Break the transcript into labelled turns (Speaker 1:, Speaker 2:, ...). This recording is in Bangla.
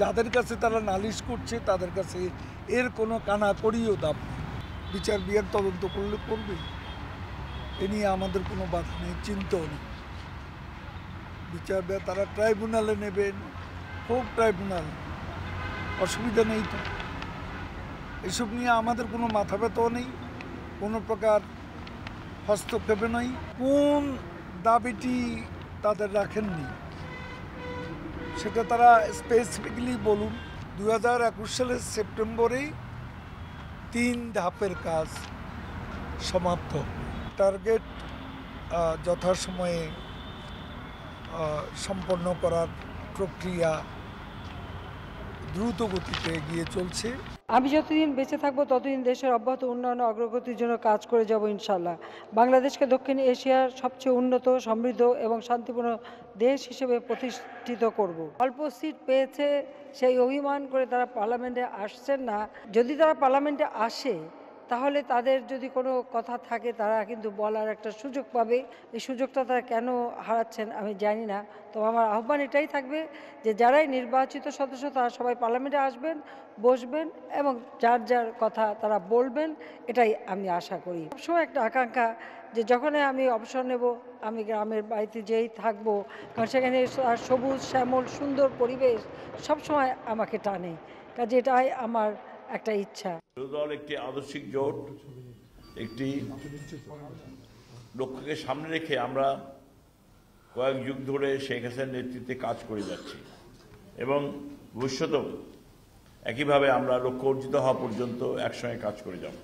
Speaker 1: যাদের কাছে তারা নালিশ করছে, তাদের কাছে এর কোনো কানা করিও দাম বিচার বিয়ার তদন্ত করলে করবে। এ নিয়ে আমাদের কোনো বাধা নেই, চিন্তাও নেই। বিচার বিয়ার তারা ট্রাইব্যুনালে নেবেন হোক ট্রাইব্যুনাল। অসুবিধা নেই তো। এসব নিয়ে আমাদের কোনো মাথা ব্যথাও নেই, কোনো প্রকার হস্তক্ষেপে নয় কোন দাবিটি তাদের রাখেননি? সেটা তারা স্পেসিফিকলি বলুন দু হাজার একুশ সালের সেপ্টেম্বরেই তিন ধাপের কাজ সমাপ্ত টার্গেট যথাসময়ে সম্পন্ন করার প্রক্রিয়া দ্রুত গতিতে এগিয়ে চলছে।
Speaker 2: আমি যতদিন বেঁচে থাকব, ততদিন দেশের অব্যাহত উন্নয়ন অগ্রগতির জন্য কাজ করে যাব ইনশাল্লাহ বাংলাদেশকে দক্ষিণ এশিয়ার সবচেয়ে উন্নত, সমৃদ্ধ এবং শান্তিপূর্ণ দেশ হিসেবে প্রতিষ্ঠিত করব। অল্প সিট পেয়েছে সেই অভিমান করে তারা পার্লামেন্টে আসছেন না। যদি তারা পার্লামেন্টে আসে তাহলে তাদের যদি কোনো কথা থাকে, তারা কিন্তু বলার একটা সুযোগ পাবে। এই সুযোগটা তারা কেন হারাচ্ছেন আমি জানি না। তো আমার আহ্বান এটাই থাকবে যে, যারাই নির্বাচিত সদস্য, তারা সবাই পার্লামেন্টে আসবেন, বসবেন এবং যার যার কথা তারা বলবেন, এটাই আমি আশা করি। সবসময় একটা আকাঙ্ক্ষা যে, যখনই আমি অবসর নেব, আমি গ্রামের বাড়িতে যেই থাকব, কারণ সেখানে সবুজ, শ্যামল, সুন্দর পরিবেশ সবসময় আমাকে টানে। কাজে এটাই আমার একটা ইচ্ছা।
Speaker 3: দল একটি আদর্শিক জোট, একটি লক্ষ্যকে সামনে রেখে আমরা কয়েক যুগ ধরে শেখ হাসিনার নেতৃত্বে কাজ করে যাচ্ছি। এবং ভবিষ্যতেও একইভাবে আমরা লক্ষ্য অর্জিত হওয়া পর্যন্ত একসঙ্গে কাজ করে যাব।